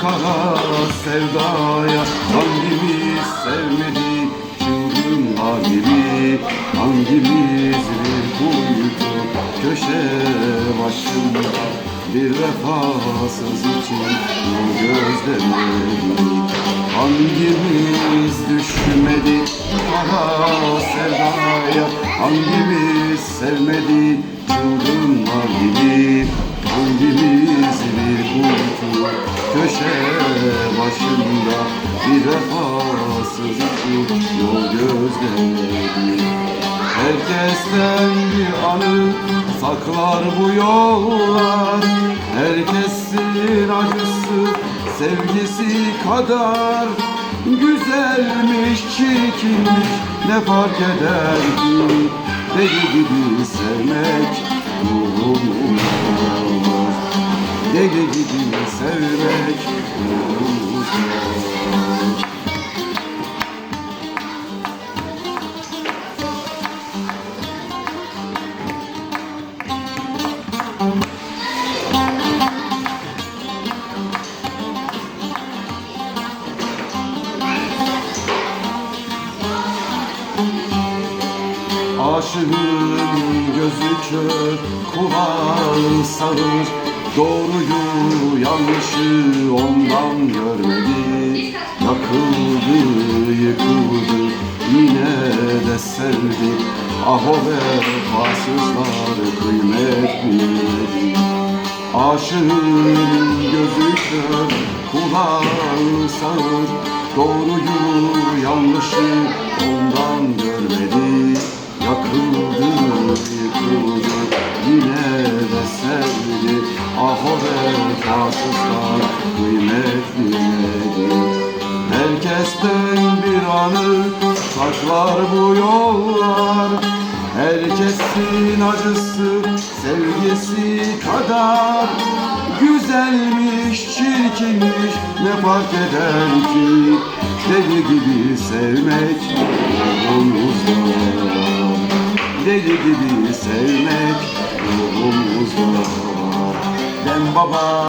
kara sevdaya. Hangimiz sevmedi? Çılgınlar gibi Hangimiz bir kuytu? Köşe başında Bir vefasız için yol gözlemedi Hangimiz düşmedi kara sevdaya? Hangimiz sevmedi? Çılgınlar vefasız için yol gözlemedi Herkesten bir anı saklar bu yollar. Herkesin acısı sevgisi kadar. Güzelmiş, çirkinmiş ne fark eder ki? Deli gibi sevmek ruhumuz Deli gibi sevmek ruhumuz Aşığın gözü kör, kulağı sağır Doğruyu yanlışı ondan görmedi. Yakıldı, yıkıldı, yine de sevdi. Ah o vefasızlar kıymet bilmedi. Aşığın gözü kör, kulağı sağır Doğruyu yanlışı ondan görmedi de sevdi Ah o vefasızlar kıymet bilmedi. Herkesten bir anı saklar bu yollar. Herkesin acısı sevgisi kadar. Güzelmiş, çirkinmiş ne fark eder ki? Deli gibi sevmek ruhumuzda Deli gibi sevmek ruhumuzda Dem baba